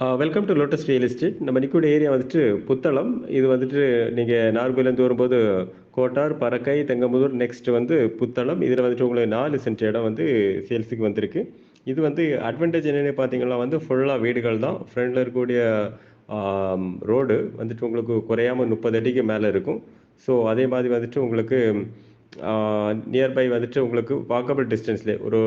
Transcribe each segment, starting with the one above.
Welcome to lotus real estate நம்ம நிக்கூட area வந்துட்டு புத்தளம். இது வந்துட்டு நீங்கள் நார்கோயிலேருந்து வரும்போது கோட்டார் பறக்கை தெங்கமுதூர் நெக்ஸ்ட் வந்து புத்தளம். இதில் வந்துட்டு உங்களுக்கு நாலு சென்ட் இடம் வந்து சேல்ஸுக்கு வந்திருக்கு. இது வந்து அட்வான்டேஜ் என்னென்னு பார்த்தீங்கன்னா வந்து ஃபுல்லாக வீடுகள் தான். ஃப்ரண்டில் இருக்கக்கூடிய um, ரோடு வந்துட்டு உங்களுக்கு குறையாமல் முப்பது அடிக்கு மேலே இருக்கும். ஸோ அதே மாதிரி வந்துட்டு உங்களுக்கு uh, நியர்பை வந்துட்டு உங்களுக்கு வாக்கபிள் டிஸ்டன்ஸ்லேயே ஒரு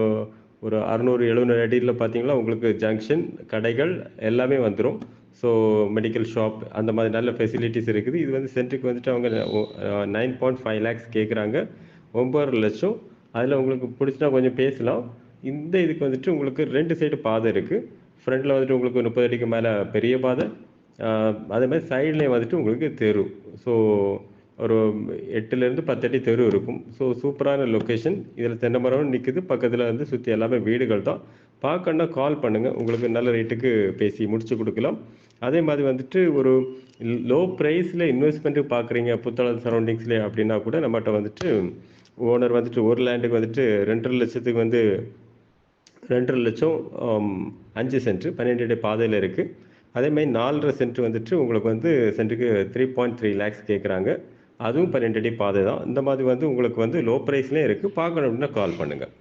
ஒரு அறநூறு எழுநூறு அடியில் பார்த்தீங்கன்னா உங்களுக்கு ஜங்ஷன் கடைகள் எல்லாமே வந்துடும் ஸோ மெடிக்கல் ஷாப் அந்த மாதிரி நல்ல ஃபெசிலிட்டிஸ் இருக்குது. இது வந்து சென்ட்ருக்கு வந்துட்டு அவங்க நைன் பாயிண்ட் ஃபைவ் லேக்ஸ் கேட்குறாங்க ஒம்பது லட்சம். அதில் உங்களுக்கு பிடிச்சினா கொஞ்சம் பேசலாம். இந்த இதுக்கு வந்துட்டு உங்களுக்கு ரெண்டு சைடு பாதை இருக்குது ஃப்ரண்ட்டில் வந்துட்டு உங்களுக்கு முப்பது அடிக்கு மேலே பெரிய பாதை. அதே மாதிரி சைட்லேயும் வந்துட்டு உங்களுக்கு தெரு. ஸோ ஒரு எட்டுலேருந்து பத்து அடி தெரு இருக்கும். ஸோ சூப்பரான லொக்கேஷன் இதில் தென்னை மரம் நிற்குது பக்கத்தில் வந்து சுற்றி எல்லாமே வீடுகள் தான். பார்க்கணுன்னா கால் பண்ணுங்கள் உங்களுக்கு நல்ல ரேட்டுக்கு பேசி முடிச்சு கொடுக்கலாம். அதே மாதிரி வந்துட்டு ஒரு லோ ப்ரைஸில் இன்வெஸ்ட்மெண்ட்டு பார்க்குறீங்க. புத்தளம் சரௌண்டிங்ஸில் அப்படின்னா கூட நம்மகிட்ட வந்துட்டு ஓனர் வந்துட்டு ஒரு லேண்டுக்கு வந்துட்டு ரெண்டரை லட்சத்துக்கு வந்து ரெண்டரை லட்சம் அஞ்சு சென்ட்டு பன்னெண்டு அடி பாதையில் இருக்குது அதேமாதிரி நாலரை சென்ட் வந்துட்டு உங்களுக்கு வந்து சென்ட்டுக்கு த்ரீ பாயிண்ட் த்ரீ லேக்ஸ் கேட்குறாங்க அதுவும் பன்னெண்டு அடி பாதை தான். இந்த மாதிரி வந்து உங்களுக்கு வந்து லோ ப்ரைஸ்லேயும் இருக்குது பார்க்கணும் அப்படின்னா கால் பண்ணுங்கள்